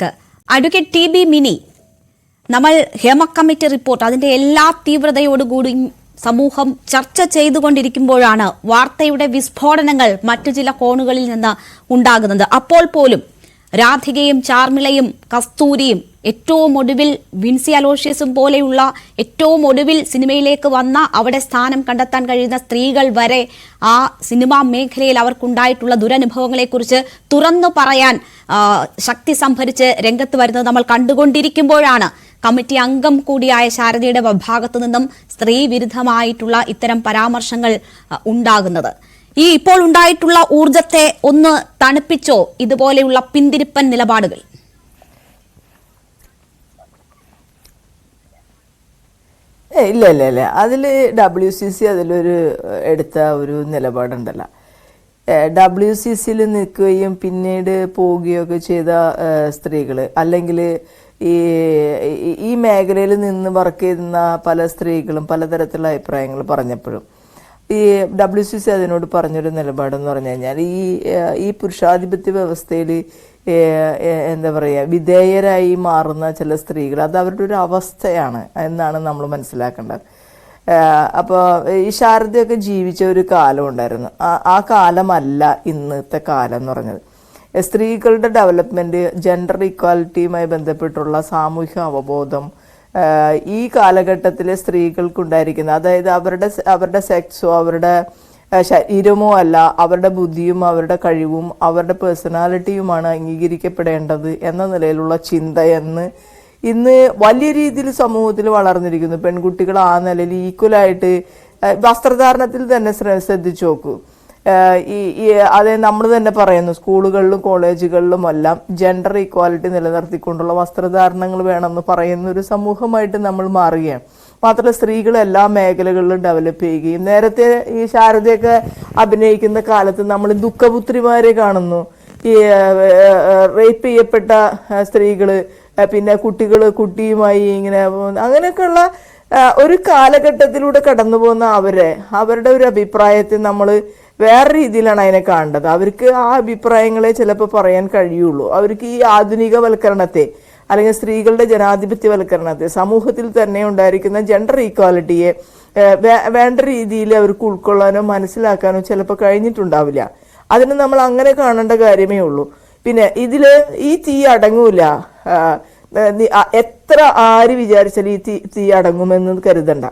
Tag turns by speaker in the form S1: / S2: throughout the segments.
S1: വാർത്തയിലേക്ക് advocate T B mini നമ്മൾ Hema committee report അതിന്റെ എല്ലാ തീവ്രതയോടുകൂടി സമൂഹം ചർച്ച ചെയ്തുകൊണ്ടിരിക്കുമ്പോഴാണ് വാർത്തയുടെ വിസ്ഫോടനങ്ങൾ മറ്റു ചില കോണുകളിൽ നിന്ന് ഉണ്ടാകുന്നത്. അപ്പോൾ പോലും രാധികയും ചാർമിളയും കസ്തൂരിയും ഏറ്റവും ഒടുവിൽ വിൻസി അലോഷ്യസും പോലെയുള്ള ഏറ്റവും ഒടുവിൽ സിനിമയിലേക്ക് വന്ന അവിടെ സ്ഥാനം കണ്ടെത്താൻ കഴിയുന്ന സ്ത്രീകൾ വരെ ആ സിനിമാ മേഖലയിൽ അവർക്കുണ്ടായിട്ടുള്ള ദുരനുഭവങ്ങളെക്കുറിച്ച് തുറന്നു പറയാൻ ശക്തി സംഭരിച്ച് രംഗത്ത് വരുന്നത് നമ്മൾ കണ്ടുകൊണ്ടിരിക്കുമ്പോഴാണ്. കമ്മിറ്റി അംഗം കൂടിയായ ശാരദയുടെ ഭാഗത്തു നിന്നും സ്ത്രീ വിരുദ്ധമായിട്ടുള്ള ഇത്തരം പരാമർശങ്ങൾ ഉണ്ടാകുന്നത്. ഈ ഇപ്പോൾ ഉണ്ടായിട്ടുള്ള ഊർജത്തെ ഒന്ന് തണുപ്പിച്ചോ ഇതുപോലെയുള്ള പിന്തിരിപ്പൻ നിലപാടുകൾ.
S2: ഇല്ല ഇല്ല ഇല്ല. അതിൽ ഡബ്ല്യു സി സി അതിലൊരു എടുത്ത ഒരു നിലപാടുണ്ടല്ലോ. ഡബ്ല്യു സി സിയിൽ നിൽക്കുകയും പിന്നീട് പോവുകയൊക്കെ ചെയ്ത സ്ത്രീകൾ അല്ലെങ്കിൽ ഈ- ഈ മേഖലയിൽ നിന്ന് വർക്ക് ചെയ്യുന്ന പല സ്ത്രീകളും പലതരത്തിലുള്ള അഭിപ്രായങ്ങൾ പറഞ്ഞപ്പോഴും. ഈ ഡബ്ല്യു സി സി അതിനോട് പറഞ്ഞൊരു നിലപാടെന്ന് പറഞ്ഞു കഴിഞ്ഞാൽ ഈ ഈ പുരുഷാധിപത്യ വ്യവസ്ഥയിൽ എന്താ പറയുക വിധേയരായി മാറുന്ന ചില സ്ത്രീകൾ അത് അവരുടെ ഒരു അവസ്ഥയാണ് എന്നാണ് നമ്മൾ മനസ്സിലാക്കേണ്ടത്. അപ്പോൾ ഈ ശാരദയൊക്കെ ജീവിച്ച ഒരു കാലം ഉണ്ടായിരുന്നു. ആ- കാലമല്ല ഇന്നത്തെ കാലം എന്ന് പറഞ്ഞത്. സ്ത്രീകളുടെ ഡെവലപ്മെന്റ് ജെൻഡർ ഇക്വാലിറ്റിയുമായി ബന്ധപ്പെട്ടുള്ള സാമൂഹിക അവബോധം ഈ കാലഘട്ടത്തിലെ സ്ത്രീകൾക്കുണ്ടായിരിക്കുന്ന അതായത് അവരുടെ അവരുടെ സെക്സോ അവരുടെ ശരീരമോ അല്ല അവരുടെ ബുദ്ധിയും അവരുടെ കഴിവും അവരുടെ പേഴ്സണാലിറ്റിയുമാണ് അംഗീകരിക്കപ്പെടേണ്ടത് എന്ന നിലയിലുള്ള ചിന്ത എന്ന് ഇന്ന് വലിയ രീതിയിൽ സമൂഹത്തിൽ വളർന്നിരിക്കുന്നു. പെൺകുട്ടികൾ ആ നിലയിൽ ഈക്വലായിട്ട് വസ്ത്രധാരണത്തിൽ തന്നെ ശ്രദ്ധിച്ചു നോക്കൂ. ഈ അത് നമ്മൾ തന്നെ പറയുന്നു സ്കൂളുകളിലും കോളേജുകളിലും എല്ലാം ജെൻഡർ ഈക്വാലിറ്റി നിലനിർത്തിക്കൊണ്ടുള്ള വസ്ത്രധാരണങ്ങൾ വേണമെന്ന് പറയുന്ന ഒരു സമൂഹമായിട്ട് നമ്മൾ മാറുകയാണ്. മാത്രമല്ല സ്ത്രീകൾ എല്ലാ മേഖലകളിലും ഡെവലപ്പ് ചെയ്യുകയും നേരത്തെ ഈ ശാരദയൊക്കെ അഭിനയിക്കുന്ന കാലത്ത് നമ്മൾ ദുഃഖപുത്രിമാരെ കാണുന്നു. ഈ റേപ്പ് ചെയ്യപ്പെട്ട സ്ത്രീകൾ പിന്നെ കുട്ടികൾ കുട്ടിയുമായി ഇങ്ങനെ അങ്ങനെയൊക്കെയുള്ള ഒരു കാലഘട്ടത്തിലൂടെ കടന്നു പോകുന്ന അവരെ അവരുടെ ഒരു അഭിപ്രായത്തെ നമ്മൾ വേറെ രീതിയിലാണ് അതിനെ കാണേണ്ടത്. അവർക്ക് ആ അഭിപ്രായങ്ങളെ ചിലപ്പോൾ പറയാൻ കഴിയുള്ളൂ. അവർക്ക് ഈ ആധുനികവൽക്കരണത്തെ അല്ലെങ്കിൽ സ്ത്രീകളുടെ ജനാധിപത്യവൽക്കരണത്തെ സമൂഹത്തിൽ തന്നെ ഉണ്ടായിരിക്കുന്ന ജെൻഡർ ഈക്വാലിറ്റിയെ വേണ്ട രീതിയിൽ അവർക്ക് ഉൾക്കൊള്ളാനോ മനസ്സിലാക്കാനോ ചിലപ്പോൾ കഴിഞ്ഞിട്ടുണ്ടാവില്ല. അതിന് നമ്മൾ അങ്ങനെ കാണേണ്ട കാര്യമേ ഉള്ളൂ. പിന്നെ ഇതിൽ ഈ തീ അടങ്ങൂല. എത്ര ആര് വിചാരിച്ചാലും ഈ തീ തീ അടങ്ങുമെന്ന് കരുതണ്ട.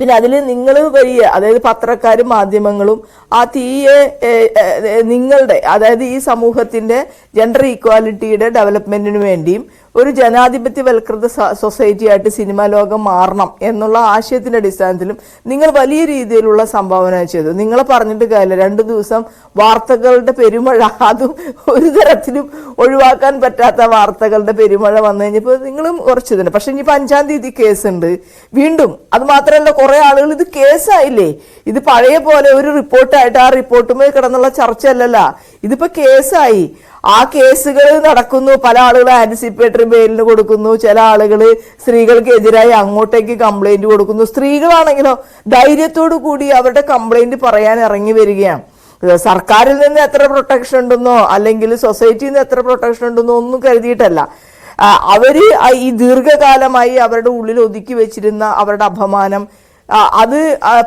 S2: പിന്നെ അതിൽ നിങ്ങൾ വലിയ അതായത് പത്രക്കാരും മാധ്യമങ്ങളും ആ തീയെ നിങ്ങളുടെ അതായത് ഈ സമൂഹത്തിന്റെ ജെൻഡർ ഈക്വാലിറ്റിയുടെ ഡെവലപ്മെന്റിന് വേണ്ടിയും ഒരു ജനാധിപത്യവൽകൃത സ- സൊസൈറ്റി ആയിട്ട് സിനിമാ ലോകം മാറണം എന്നുള്ള ആശയത്തിന്റെ അടിസ്ഥാനത്തിലും നിങ്ങൾ വലിയ രീതിയിലുള്ള സംഭാവന ചെയ്തു. നിങ്ങൾ പറഞ്ഞിട്ട് കാര്യമില്ല. രണ്ടു ദിവസം വാർത്തകളുടെ പെരുമഴ അതും ഒരു തരത്തിലും ഒഴിവാക്കാൻ പറ്റാത്ത വാർത്തകളുടെ പെരുമഴ വന്നു കഴിഞ്ഞപ്പോൾ നിങ്ങളും ഉറച്ചതുണ്ട് പക്ഷെ ഇനിയിപ്പോൾ അഞ്ചാം തീയതി കേസുണ്ട്. വീണ്ടും അത് മാത്രമല്ല കുറെ ആളുകൾ ഇത് കേസായില്ലേ? ഇത് പഴയ പോലെ ഒരു റിപ്പോർട്ടായിട്ട് ആ റിപ്പോർട്ടുമേ കിടന്നുള്ള ചർച്ചയല്ലല്ല. ഇതിപ്പോ കേസായി. ആ കേസുകൾ നടക്കുന്നു. പല ആളുകൾ ആന്റിസിപ്പേറ്ററി ബെയിലിന് കൊടുക്കുന്നു. ചില ആളുകൾ സ്ത്രീകൾക്കെതിരായി അങ്ങോട്ടേക്ക് കംപ്ലൈന്റ് കൊടുക്കുന്നു. സ്ത്രീകളാണെങ്കിലോ ധൈര്യത്തോടു കൂടി അവരുടെ കംപ്ലൈന്റ് പറയാൻ ഇറങ്ങി വരികയാണ്. സർക്കാരിൽ നിന്ന് എത്ര പ്രൊട്ടക്ഷൻ ഉണ്ടെന്നോ അല്ലെങ്കിൽ സൊസൈറ്റിയിൽ നിന്ന് എത്ര പ്രൊട്ടക്ഷൻ ഉണ്ടെന്നോ ഒന്നും കരുതിയിട്ടല്ല. അവർ ഈ ദീർഘകാലമായി അവരുടെ ഉള്ളിൽ ഒതുക്കി വെച്ചിരുന്ന അവരുടെ അപമാനം അത്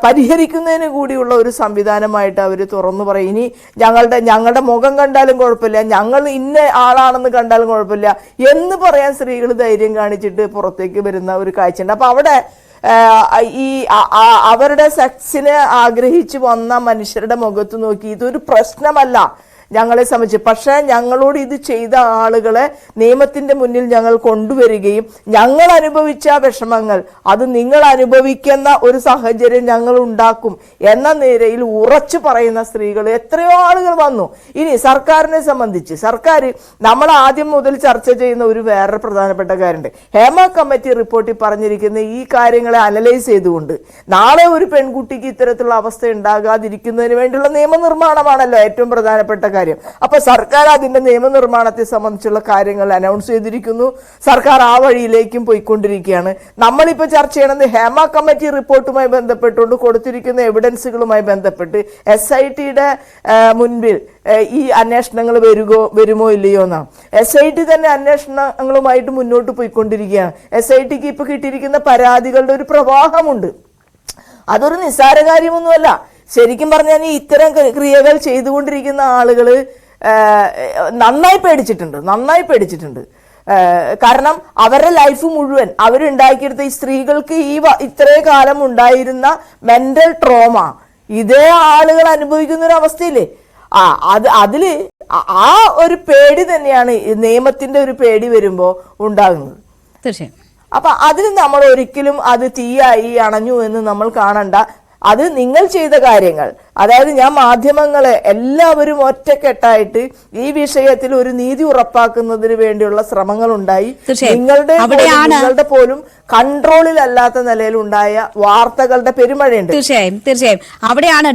S2: പരിഹരിക്കുന്നതിന് കൂടിയുള്ള ഒരു സംവിധാനമായിട്ട് അവർ തുറന്നു പറയും. ഇനി ഞങ്ങളുടെ ഞങ്ങളുടെ മുഖം കണ്ടാലും കുഴപ്പമില്ല. ഞങ്ങൾ ഇന്ന ആളാണെന്ന് കണ്ടാലും കുഴപ്പമില്ല എന്ന് പറയാൻ സ്ത്രീകൾ ധൈര്യം കാണിച്ചിട്ട് പുറത്തേക്ക് വരുന്ന ഒരു കാഴ്ചയുണ്ട്. അപ്പോൾ അവിടെ ഈ അവരുടെ സെക്സിനെ ആഗ്രഹിച്ചു വന്ന മനുഷ്യരുടെ മുഖത്ത് നോക്കി ഇതൊരു പ്രശ്നമല്ല. ഞങ്ങളെ സംബന്ധിച്ച്. പക്ഷേ ഞങ്ങളോട് ഇത് ചെയ്ത ആളുകളെ നിയമത്തിന്റെ മുന്നിൽ ഞങ്ങൾ കൊണ്ടുവരികയും ഞങ്ങൾ അനുഭവിച്ച വിഷമങ്ങൾ അത് നിങ്ങൾ അനുഭവിക്കുന്ന ഒരു സാഹചര്യം ഞങ്ങൾ ഉണ്ടാക്കും എന്ന നിലയിൽ ഉറച്ചു പറയുന്ന സ്ത്രീകൾ എത്രയോ ആളുകൾ വന്നു. ഇനി സർക്കാരിനെ സംബന്ധിച്ച് സർക്കാർ നമ്മൾ ആദ്യം മുതൽ ചർച്ച ചെയ്യുന്ന ഒരു വേറെ പ്രധാനപ്പെട്ട കാര്യമുണ്ട്. ഹേമ കമ്മിറ്റി റിപ്പോർട്ടിൽ പറഞ്ഞിരിക്കുന്ന ഈ കാര്യങ്ങളെ അനലൈസ് ചെയ്തുകൊണ്ട് നാളെ ഒരു പെൺകുട്ടിക്ക് ഇത്തരത്തിലുള്ള അവസ്ഥ ഉണ്ടാകാതിരിക്കുന്നതിന് വേണ്ടിയുള്ള നിയമനിർമ്മാണമാണല്ലോ ഏറ്റവും പ്രധാനപ്പെട്ട കാര്യം. കാര്യം. അപ്പൊ സർക്കാർ അതിന്റെ നിയമനിർമ്മാണത്തെ സംബന്ധിച്ചുള്ള കാര്യങ്ങൾ അനൗൺസ് ചെയ്തിരിക്കുന്നു. സർക്കാർ ആ വഴിയിലേക്കും പോയിക്കൊണ്ടിരിക്കുകയാണ്. നമ്മളിപ്പോൾ ചർച്ച ചെയ്യണത് ഹേമ കമ്മിറ്റി റിപ്പോർട്ടുമായി ബന്ധപ്പെട്ടുകൊണ്ട് കൊടുത്തിരിക്കുന്ന എവിഡൻസുകളുമായി ബന്ധപ്പെട്ട് എസ് ഐ ടിയുടെ മുൻപിൽ ഈ അന്വേഷണങ്ങൾ വരുകോ വരുമോ ഇല്ലയോ എന്നാണ് എസ് ഐ ടി തന്നെ അന്വേഷണങ്ങളുമായിട്ട് മുന്നോട്ട് പോയിക്കൊണ്ടിരിക്കുകയാണ്. എസ് ഐ ടിക്ക് ഇപ്പൊ കിട്ടിയിരിക്കുന്ന പരാതികളുടെ ഒരു പ്രവാഹമുണ്ട്. അതൊരു നിസ്സാര കാര്യമൊന്നുമല്ല. ശരിക്കും പറഞ്ഞാൽ ഈ ഇത്തരം ക്രിയകൾ ചെയ്തുകൊണ്ടിരിക്കുന്ന ആളുകൾ നന്നായി പേടിച്ചിട്ടുണ്ട് നന്നായി പേടിച്ചിട്ടുണ്ട്. കാരണം അവരുടെ ലൈഫ് മുഴുവൻ അവരുണ്ടാക്കിയെടുത്ത ഈ സ്ത്രീകൾക്ക് ഈ ഇത്രയും ഇത്രേ കാലം ഉണ്ടായിരുന്ന മെന്റൽ ട്രോമ ഇതേ ആളുകൾ അനുഭവിക്കുന്ന ഒരു അവസ്ഥയില്ലേ ആ അത് അതിൽ ആ- ഒരു പേടി തന്നെയാണ് നിയമത്തിന്റെ ഒരു പേടി വരുമ്പോ ഉണ്ടാകുന്നത്.
S1: തീർച്ചയായും.
S2: അപ്പൊ അതിന് നമ്മൾ ഒരിക്കലും അത് തീയായി അണഞ്ഞു എന്ന് നമ്മൾ കാണണ്ട. അത് നിങ്ങൾ ചെയ്ത കാര്യങ്ങൾ. അതായത് ഞാൻ മാധ്യമങ്ങളെ എല്ലാവരും ഒറ്റക്കെട്ടായിട്ട് ഈ വിഷയത്തിൽ ഒരു നീതി ഉറപ്പാക്കുന്നതിന് വേണ്ടിയുള്ള ശ്രമങ്ങൾ ഉണ്ടായി നിങ്ങളുടെ നിങ്ങളുടെ പോലും കൺട്രോളിൽ അല്ലാത്ത നിലയിൽ ഉണ്ടായ വാർത്തകളുടെ പെരുമഴയുണ്ട്.
S1: തീർച്ചയായും തീർച്ചയായും. അവിടെയാണ്